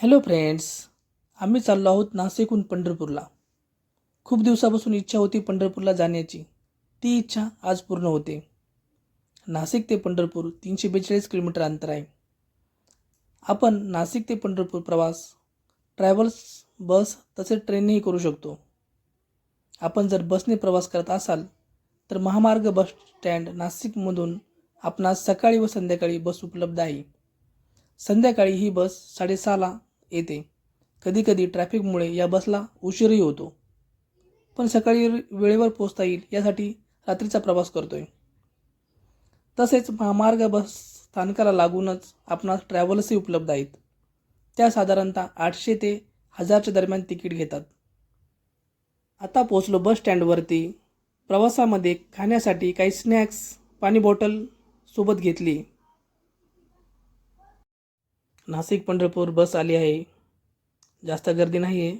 Hello friends आम्ही चाललो आहोत नाशिकहून पंढरपूरला. खूप दिवसापासून इच्छा होती पंढरपूरला जाण्याची. ती इच्छा आज पूर्ण होते. नाशिक ते पंढरपूर तीनशे बेचाळीस किलोमीटर अंतर आहे. आपण नाशिक ते पंढरपूर प्रवास ट्रॅव्हल्स बस तसेच ट्रेननेही करू शकतो. आपण जर बसने प्रवास करत असाल तर महामार्ग बस स्टँड नाशिकमधून आपणास सकाळी व संध्याकाळी बस उपलब्ध आहे. संध्याकाळी ही बस साडेसहाला येते. कधीकधी ट्रॅफिकमुळे या बसला उशीरही होतो. पण सकाळी वेळेवर पोचता येईल यासाठी रात्रीचा प्रवास करतोय. तसेच महामार्ग बस स्थानकाला लागूनच आपणास ट्रॅव्हल्सही उपलब्ध आहेत. त्या साधारणतः आठशे ते हजारच्या दरम्यान तिकीट घेतात. आता पोचलो बस स्टँडवरती. प्रवासामध्ये खाण्यासाठी काही स्नॅक्स पाणी बॉटल सोबत घेतली. नाशिक पंढरपूर बस आली आहे. जास्त गर्दी नाही आहे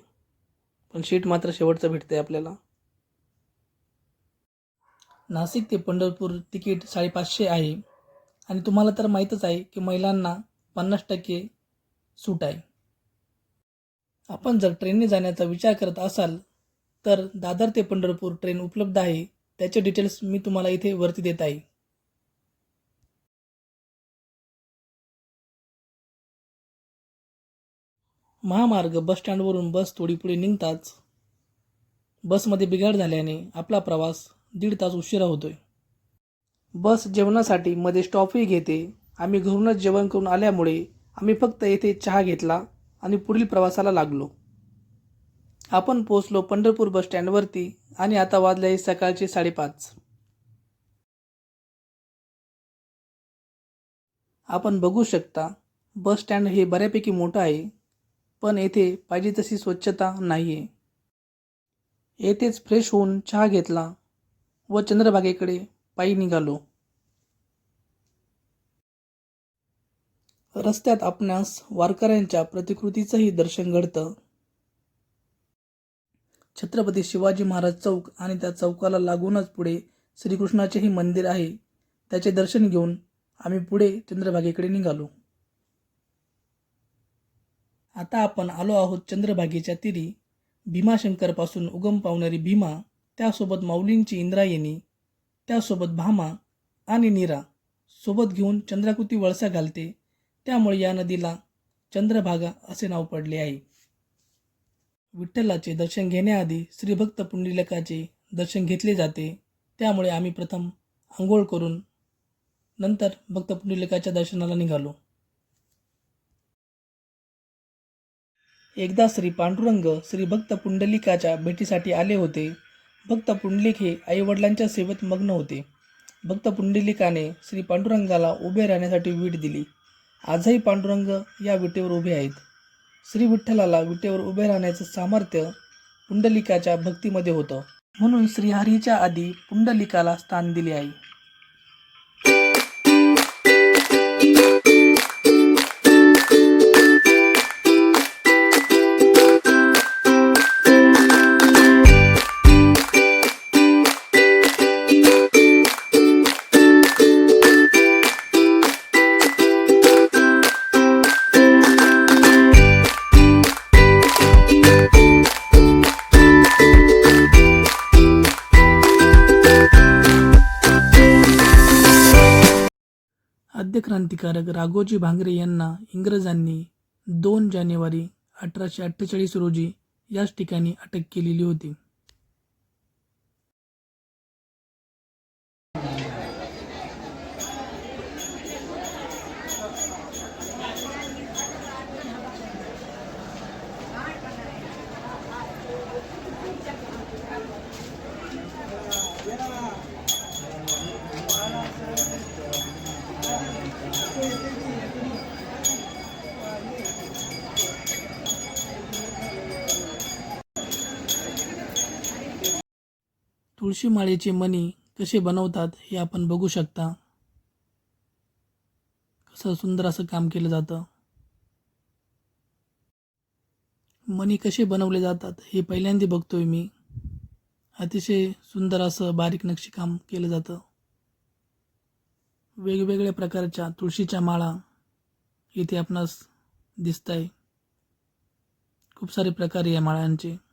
पण शीट मात्र शेवटचं भेटते आहे आपल्याला. नाशिक ते पंढरपूर तिकीट साडेपाचशे आहे. आणि तुम्हाला तर माहीतच आहे की महिलांना पन्नास टक्के सूट आहे. आपण जर ट्रेनने जाण्याचा विचार करत असाल तर दादर ते पंढरपूर ट्रेन उपलब्ध आहे. त्याचे डिटेल्स मी तुम्हाला इथे वरती देत आहे. महामार्ग बस स्टँडवरून बस थोडी पुढे निघताच बसमध्ये बिघाड झाल्याने आपला प्रवास दीड तास उशिरा होतोय. बस जेवणासाठी मध्ये स्टॉपही घेते. आम्ही घरूनच जेवण करून आल्यामुळे आम्ही फक्त येथे चहा घेतला आणि पुढील प्रवासाला लागलो. आपण पोचलो पंढरपूर बस स्टँडवरती आणि आता वाजले आहे सकाळचे साडेपाच. आपण बघू शकता बस स्टँड हे बऱ्यापैकी मोठं आहे. पण येथे पाहिजे तशी स्वच्छता नाही आहे येथेच फ्रेश होऊन चहा घेतला व चंद्रभागेकडे पायी निघालो. रस्त्यात आपणास वारकऱ्यांच्या प्रतिकृतीचंही दर्शन घडतं. छत्रपती शिवाजी महाराज चौक आणि त्या चौकाला लागूनच पुढे श्रीकृष्णाचेही मंदिर आहे त्याचे दर्शन घेऊन आम्ही पुढे चंद्रभागेकडे निघालो. आता आपण आलो आहोत चंद्रभागेच्या तीरी. भीमाशंकरपासून उगम पावणारी भीमा त्यासोबत माऊलींची इंद्रायणी त्यासोबत भामा आणि नीरा. सोबत घेऊन चंद्राकृती वळसा घालते. त्यामुळे या नदीला चंद्रभागा असे नाव पडले आहे. विठ्ठलाचे दर्शन घेण्याआधी श्रीभक्त पुंडलिकाचे दर्शन घेतले जाते. त्यामुळे आम्ही प्रथम आंघोळ करून नंतर भक्त पुंडलिकाच्या दर्शनाला निघालो. एकदा श्री पांडुरंग श्री भक्त पुंडलिकाच्या भेटीसाठी आले होते. भक्त पुंडलिक हे आईवडिलांच्या सेवेत मग्न होते. भक्त पुंडलिकाने श्री पांडुरंगाला उभे राहण्यासाठी वीट दिली. आजही पांडुरंग या विटेवर उभे आहेत. श्री विठ्ठलाला विटेवर उभे राहण्याचं सामर्थ्य पुंडलिकाच्या भक्तीमध्ये होतं. म्हणून श्रीहरीच्या आधी पुंडलिकाला स्थान दिले आहे. क्रांतिकारक राघोजी भांगरे यांना इंग्रजांनी दोन जानेवारी अठराशे अठ्ठेचाळीस रोजी याच ठिकाणी अटक केलेली होती. तुळशी माळेचे मणी कसे बनवतात हे आपण बघू शकता. कसं सुंदर असं काम केलं जातं. मणी कसे बनवले जातात हे पहिल्यांदा बघतोय मी. अतिशय सुंदर असं बारीक नक्षीकाम केलं जातं. वेगवेगळ्या प्रकारच्या तुळशीच्या माळा इथे आपणास दिसत आहे खूप सारे प्रकार आहे या माळांचे.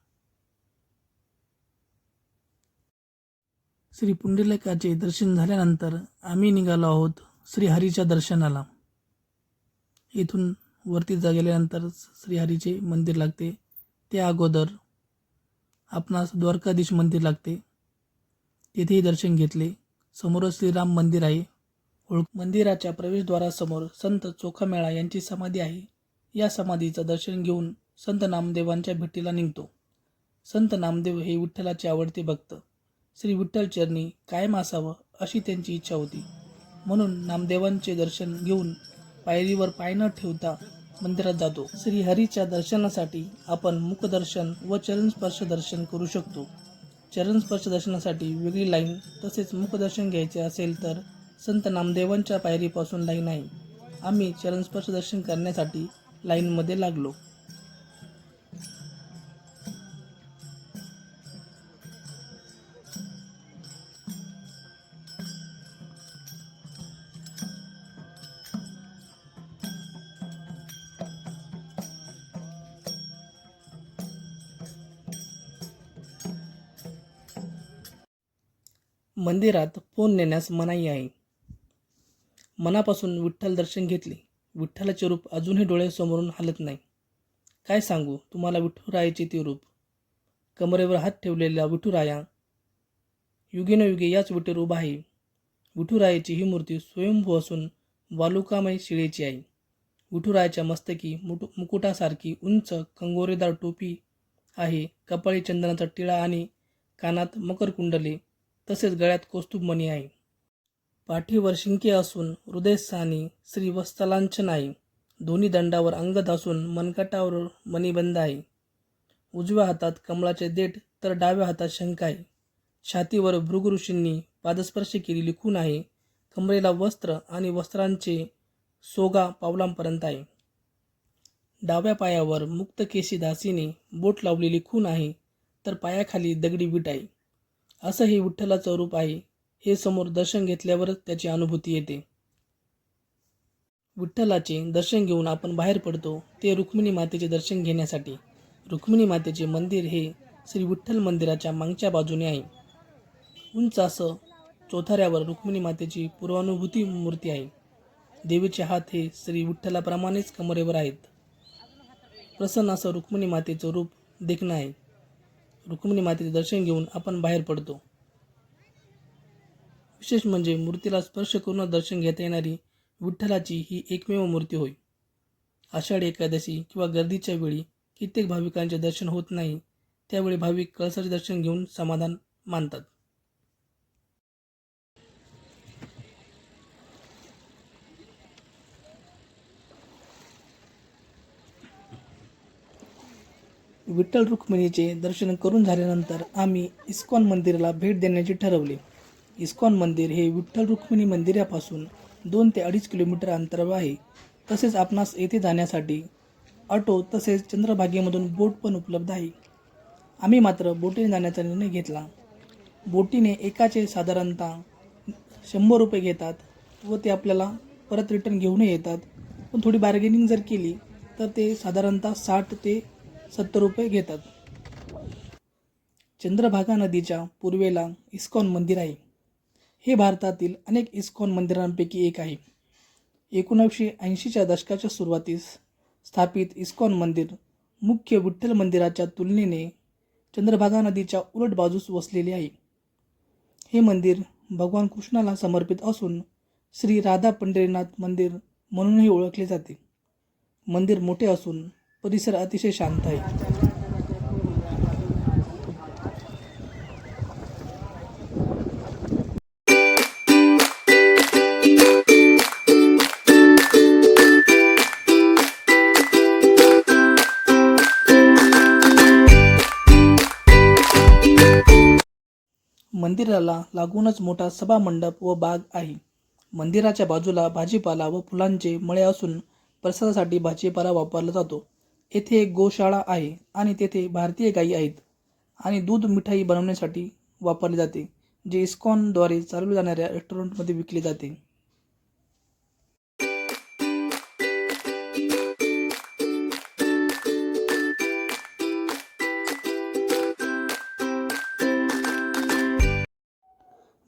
श्री पुंडलिकाचे दर्शन झाल्यानंतर आम्ही निघालो आहोत श्रीहरीच्या दर्शनाला. इथून वरती जा गेल्यानंतर श्रीहरीचे मंदिर लागते. त्या अगोदर आपणास द्वारकाधीश मंदिर लागते. तेथेही दर्शन घेतले. समोरच श्रीराम मंदिर आहे. ओळख मंदिराच्या प्रवेशद्वारासमोर संत चोखामेळा यांची समाधी आहे. या समाधीचं दर्शन घेऊन संत नामदेवांच्या भेटीला निघतो. संत नामदेव हे विठ्ठलाचे आवडते भक्त. श्री विठ्ठल चरणी कायम असावं अशी त्यांची इच्छा होती. म्हणून नामदेवांचे दर्शन घेऊन पायरीवर पाय न ठेवता मंदिरात जातो. श्री हरीच्या दर्शनासाठी आपण मुखदर्शन व चरणस्पर्श दर्शन करू शकतो. चरणस्पर्श दर्शनासाठी वेगळी लाईन तसेच मुखदर्शन घ्यायचे असेल तर संत नामदेवांच्या पायरीपासून लाईन आहे. आम्ही चरणस्पर्श दर्शन करण्यासाठी लाईनमध्ये लागलो. मंदिरात फोन नेण्यास मनाई आहे. मनापासून विठ्ठल दर्शन घेतले. विठ्ठलाचे रूप अजूनही डोळ्यासमोरून हलत नाही. काय सांगू तुम्हाला विठुरायाचे ते रूप. कमरेवर हात ठेवलेला विठुराया युगेनयुगे याच विटेवर उभा आहे. विठुरायाची ही मूर्ती स्वयंभू असून वालुकामय शिळेची आहे. विठुरायाच्या मस्तकी मुटु मुकुटासारखी उंच कंगोरेदार टोपी आहे. कपाळी चंदनाचा टिळा आणि कानात मकरकुंडले तसेच गळ्यात कौस्तुभमणी आहे. पाठीवर शिंके असून हृदयस्थानी श्री वत्सलांचन आहे दोन्ही दंडावर अंगद असून मनकटावर मणिबंध आहे. उजव्या हातात कमळाचे देठ तर डाव्या हातात शंख आहे. छातीवर भृगऋषींनी पादस्पर्श केलेली खून आहे कमरेला वस्त्र आणि वस्त्रांचे सोगा पावलांपर्यंत आहे. डाव्या पायावर मुक्त केशी दासीने बोट लावलेली खून आहे तर पायाखाली दगडी विट आहे. असं हे विठ्ठलाचं रूप आहे. हे समोर दर्शन घेतल्यावरच त्याची अनुभूती येते. विठ्ठलाचे दर्शन घेऊन आपण बाहेर पडतो ते रुक्मिणी मातेचे दर्शन घेण्यासाठी. रुक्मिणी मातेचे मंदिर हे श्री विठ्ठल मंदिराच्या मागच्या बाजूने आहे. उंच असं चौथाऱ्यावर रुक्मिणी मातेची पूर्वानुभूती मूर्ती आहे. देवीचे हात हे श्री विठ्ठलाप्रमाणेच कमरेवर आहेत. प्रसन्न असं रुक्मिणी मातेचं रूप देखणं आहे. रुक्मिणी मातेचे दर्शन घेऊन आपण बाहेर पडतो. विशेष म्हणजे मूर्तीला स्पर्श करून दर्शन घेता येणारी विठ्ठलाची ही एकमेव मूर्ती होय. आषाढी एकादशी किंवा गर्दीच्या वेळी कित्येक भाविकांचे दर्शन होत नाही त्यावेळी भाविक कळसाचे दर्शन घेऊन समाधान मानतात. विठ्ठल रुक्मिणीचे दर्शन करून झाल्यानंतर आम्ही इस्कॉन मंदिराला भेट देण्याचे ठरवले. इस्कॉन मंदिर हे विठ्ठल रुक्मिणी मंदिरापासून दोन ते अडीच किलोमीटर अंतरावर आहे. तसेच आपणास येथे जाण्यासाठी ऑटो तसेच चंद्रभागेमधून बोट पण उपलब्ध आहे. आम्ही मात्र बोटीने जाण्याचा निर्णय घेतला. बोटीने एकाचे साधारणतः शंभर रुपये घेतात व ते आपल्याला परत रिटर्न घेऊनही येतात. पण थोडी बार्गेनिंग जर केली तर ते साधारणतः साठ ते सत्तर रुपये घेतात. चंद्रभागा नदीच्या पूर्वेला इस्कॉन मंदिर आहे. हे भारतातील अनेक इस्कॉन मंदिरांपैकी एक आहे. एकोणावीसशे ऐंशीच्या दशकाच्या सुरुवातीस स्थापित इस्कॉन मंदिर मुख्य विठ्ठल मंदिराच्या तुलनेने चंद्रभागा नदीच्या उलट बाजूस वसलेले आहे. हे मंदिर भगवान कृष्णाला समर्पित असून श्री राधा पंढरीनाथ मंदिर म्हणूनही ओळखले जाते. मंदिर मोठे असून परिसर अतिशय शांत आहे. मंदिराला लागूनच मोठा सभामंडप व बाग आहे. मंदिराच्या बाजूला भाजीपाला व फुलांचे मळे असून प्रसादासाठी भाजीपाला वापरला जातो. येथे एक गोशाळा आहे आणि तेथे भारतीय गायी आहेत आणि दूध मिठाई बनवण्यासाठी वापरले जाते जे इस्कॉनद्वारे चालवल्या जाणाऱ्या रेस्टॉरंटमध्ये विकले जाते.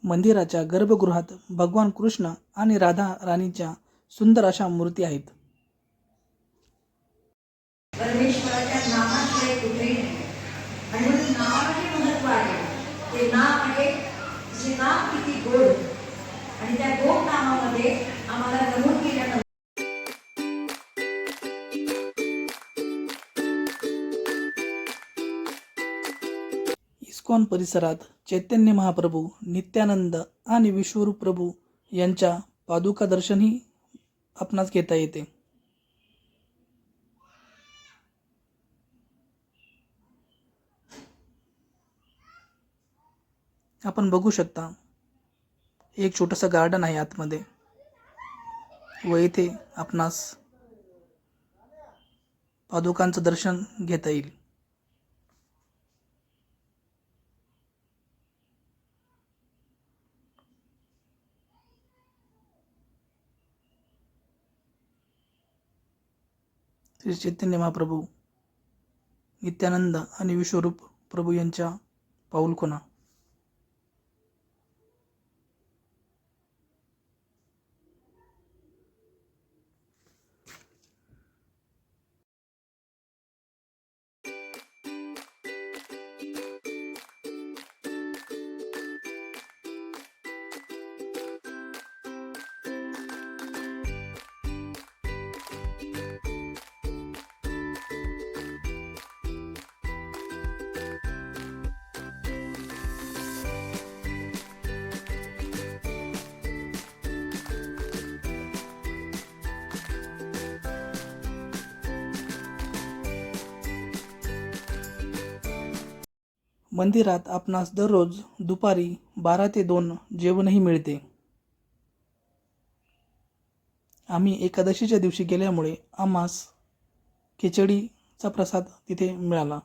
मंदिराच्या गर्भगृहात भगवान कृष्ण आणि राधा राणीच्या सुंदर अशा मूर्ती आहेत. इस्कॉन परिसरात चैतन्य महाप्रभू नित्यानंद आणि विश्वरूप प्रभू यांच्या पादुका दर्शनही आपणास घेता येते. आपण बघू शकता एक छोटंसं गार्डन आहे आतमध्ये. व इथे आपणास पादुकांचं दर्शन घेता येईल. श्री चैतन्य महाप्रभू नित्यानंद आणि विश्वरूप प्रभू यांच्या पाऊलखुणा मंदिरात आपणास दररोज दुपारी बारा ते दोन जेवणही मिळते. आम्ही एकादशीच्या दिवशी गेल्यामुळे आम्हास खिचडीचा प्रसाद तिथे मिळाला.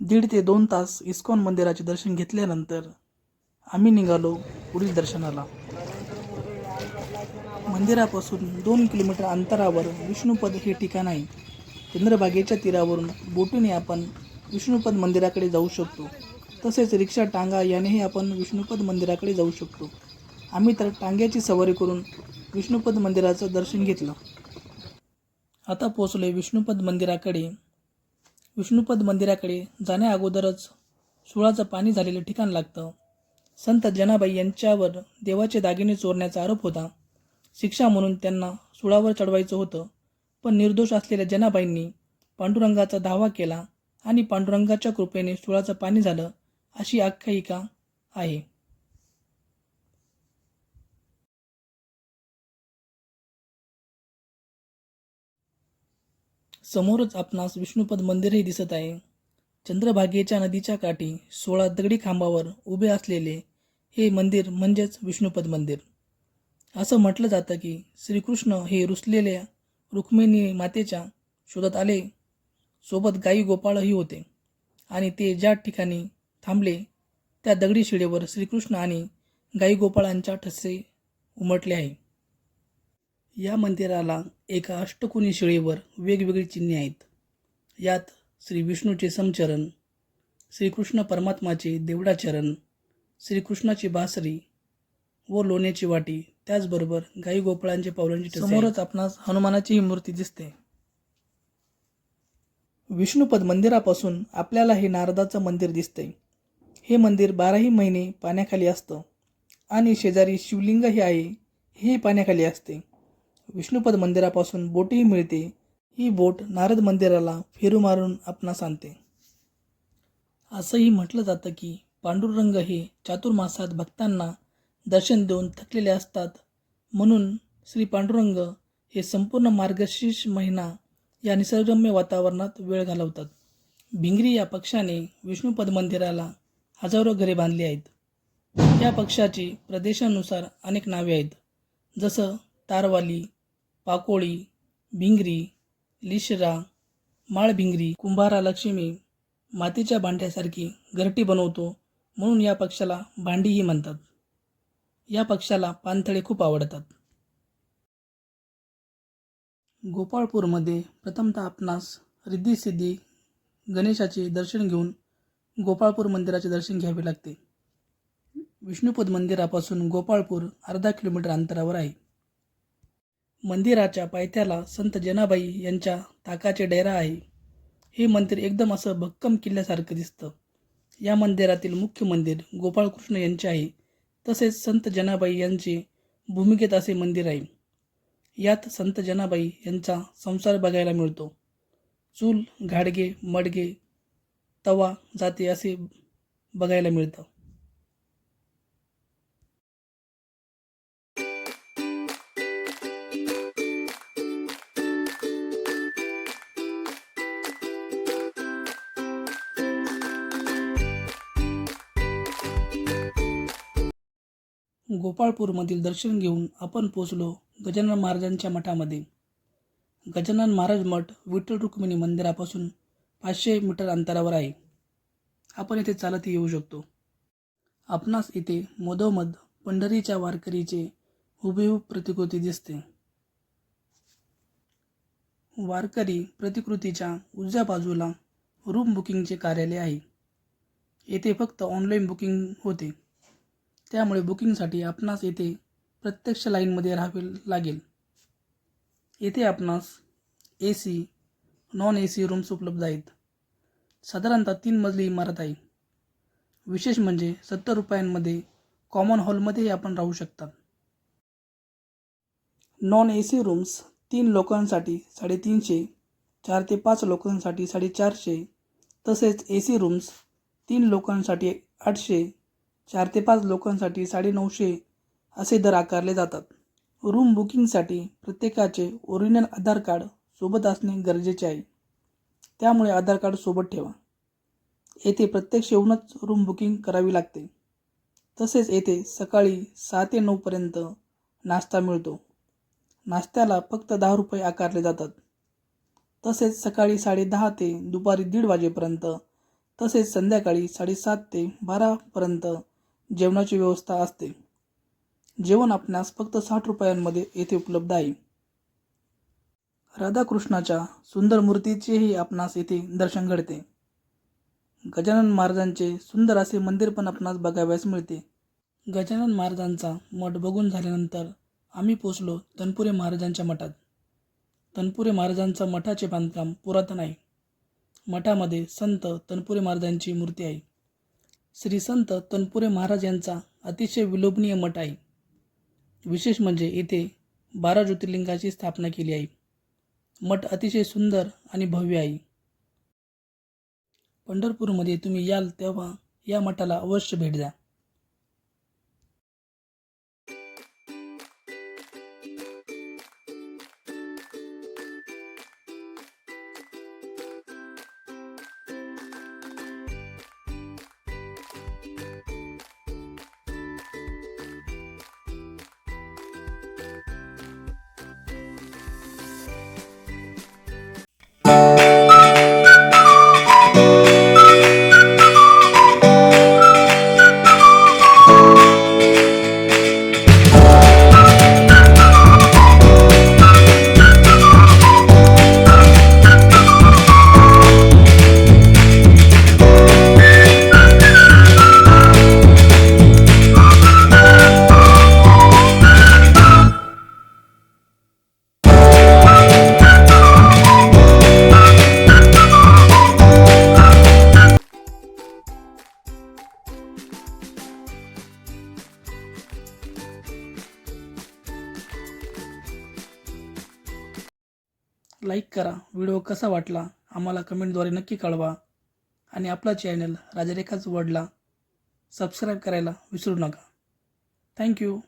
दीड ते दोन तास इस्कॉन मंदिराचे दर्शन घेतल्यानंतर आम्ही निघालो पुढील दर्शनाला. मंदिरापासून दोन किलोमीटर अंतरावर विष्णुपद हे ठिकाण आहे. चंद्रभागेच्या तीरावरून बोटीने आपण विष्णुपद मंदिराकडे जाऊ शकतो. तसेच रिक्षा टांगा यानेही आपण विष्णुपद मंदिराकडे जाऊ शकतो. आम्ही तर टांग्याची सवारी करून विष्णुपद मंदिराचं दर्शन घेतलं. आता पोचले विष्णुपद मंदिराकडे. विष्णुपद मंदिराकडे जाण्या अगोदरच सुळाचं पाणी झालेलं ठिकाण लागतं. संत जनाबाई यांच्यावर देवाचे दागिने चोरण्याचा आरोप होता. शिक्षा म्हणून त्यांना सुळावर चढवायचं होतं. पण निर्दोष असलेल्या जनाबाईंनी पांडुरंगाचा दावा केला आणि पांडुरंगाच्या कृपेने सुळाचं पाणी झालं अशी आख्यायिका आहे. समोरच आपणास विष्णुपद मंदिरही दिसत आहे. चंद्रभागेच्या नदीच्या काठी सोळा दगडी खांबावर उभे असलेले हे मंदिर म्हणजेच विष्णुपद मंदिर. असं म्हटलं जातं की श्रीकृष्ण हे रुसलेल्या रुक्मिणी मातेच्या शोधात आले. सोबत गाई गोपाळही होते आणि ते ज्या ठिकाणी थांबले त्या दगडी शिडेवर श्रीकृष्ण आणि गाई गोपाळांच्या ठसे उमटले आहे. या मंदिराला एका अष्टकोनी शिळेवर वेगवेगळी चिन्हे आहेत. यात श्री विष्णूचे समचरण श्रीकृष्ण परमात्माचे देवडाचरण श्रीकृष्णाची बासरी व लोण्याची वाटी त्याचबरोबर गाई गोपाळांचे पावलांची समोरच आपणास हनुमानाची ही मूर्ती दिसते. विष्णुपद मंदिरापासून आपल्याला हे नारदाचं मंदिर दिसते. हे मंदिर बाराही महिने पाण्याखाली असतं. आणि शेजारी शिवलिंग हे आहे हे पाण्याखाली असते. विष्णुपद मंदिरापासून बोटही मिळते. ही बोट नारद मंदिराला फेरू मारून आपणास आणते. असंही म्हटलं जातं की पांडुरंग हे चातुर्मासात भक्तांना दर्शन देऊन थकलेले असतात. म्हणून श्री पांडुरंग हे संपूर्ण मार्गशीर्ष महिना या निसर्गरम्य वातावरणात वेळ घालवतात. भिंगरी या पक्षाने विष्णुपद मंदिराला हजारो घरे बांधली आहेत. या पक्षाची प्रदेशानुसार अनेक नावे आहेत. जसं तारवाली पाकोळी भिंगरी लिशरा माळभिंगरी कुंभारा लक्ष्मी मातीच्या भांड्यासारखी घरटी बनवतो म्हणून या पक्षाला भांडीही म्हणतात. या पक्षाला पाणथळे खूप आवडतात. गोपाळपूरमध्ये प्रथमतः आपणास रिद्धी सिद्धी गणेशाचे दर्शन घेऊन गोपाळपूर मंदिराचे दर्शन घ्यावे लागते. विष्णुपद मंदिरापासून गोपाळपूर अर्धा किलोमीटर अंतरावर आहे. मंदिराच्या पायथ्याला संत जनाबाई यांच्या ताकाचे डेरा आहे. हे मंदिर एकदम असं भक्कम किल्ल्यासारखं दिसतं. या मंदिरातील मुख्य मंदिर गोपाळकृष्ण यांचे आहे. तसेच संत जनाबाई यांचे भूमिकेत असे मंदिर आहे. यात संत जनाबाई यांचा संसार बघायला मिळतो. चूल घाडगे मडगे तवा जाते असे बघायला मिळतं. गोपाळपूरमधील दर्शन घेऊन आपण पोचलो गजानन महाराजांच्या मठामध्ये. गजानन महाराज मठ विठ्ठल रुक्मिणी मंदिरापासून पाचशे मीटर अंतरावर आहे. आपण येथे चालत येऊ शकतो. आपणास इथे मधोमध पंढरीच्या वारकरीचे हुबेहूब प्रतिकृती दिसते. वारकरी प्रतिकृतीच्या उजव्या बाजूला रूम बुकिंगचे कार्यालय आहे. येथे फक्त ऑनलाईन बुकिंग होते. त्यामुळे बुकिंगसाठी आपणास येथे प्रत्यक्ष लाईनमध्ये राहावे लागेल. येथे आपणास A C non A C rooms उपलब्ध आहेत. साधारणतः तीन मजली इमारत आहे. विशेष म्हणजे सत्तर रुपयांमध्ये कॉमन हॉलमध्येही आपण राहू शकता. नॉन ए सी रूम्स तीन लोकांसाठी साडेतीनशे चार ते पाच लोकांसाठी साडेचारशे तसेच ए सी रूम्स तीन लोकांसाठी आठशे चार ते पाच लोकांसाठी साडेनऊशे असे दर आकारले जातात. रूम बुकिंगसाठी प्रत्येकाचे ओरिजिनल आधार कार्ड सोबत असणे गरजेचे आहे. त्यामुळे आधार कार्ड सोबत ठेवा. येथे प्रत्यक्ष येऊनच रूम बुकिंग करावी लागते. तसेच येथे सकाळी सहा ते नऊपर्यंत नाश्ता मिळतो. नाश्त्याला फक्त दहा रुपये आकारले जातात. तसेच सकाळी साडेदहा ते दुपारी दीड वाजेपर्यंत तसेच संध्याकाळी साडेसात ते बारापर्यंत जेवणाची व्यवस्था असते. जेवण आपणास फक्त साठ रुपयांमध्ये येथे उपलब्ध आहे. राधाकृष्णाच्या सुंदर मूर्तीचेही आपणास येथे दर्शन घडते. गजानन महाराजांचे सुंदर असे मंदिर पण आपणास बघाव्यास मिळते. गजानन महाराजांचा मठ बघून झाल्यानंतर आम्ही पोचलो तनपुरे महाराजांच्या मठात. तनपुरे महाराजांचा मठाचे बांधकाम पुरातन आहे. मठामध्ये संत तनपुरे महाराजांची मूर्ती आहे. श्री संत तनपुरे महाराज यांचा अतिशय विलोभनीय मठ आहे. विशेष म्हणजे येथे बारा ज्योतिर्लिंगाची स्थापना केली आहे. मठ अतिशय सुंदर आणि भव्य आहे. पंढरपूरमध्ये तुम्ही याल तेव्हा या मठाला अवश्य भेट द्या. करा. व्हिडिओ कसा वाटला आम्हाला कमेंटद्वारे नक्की कळवा. आणि आपला चॅनल राजरेखाच वडला. सबस्क्राईब करायला विसरू नका. थँक्यू.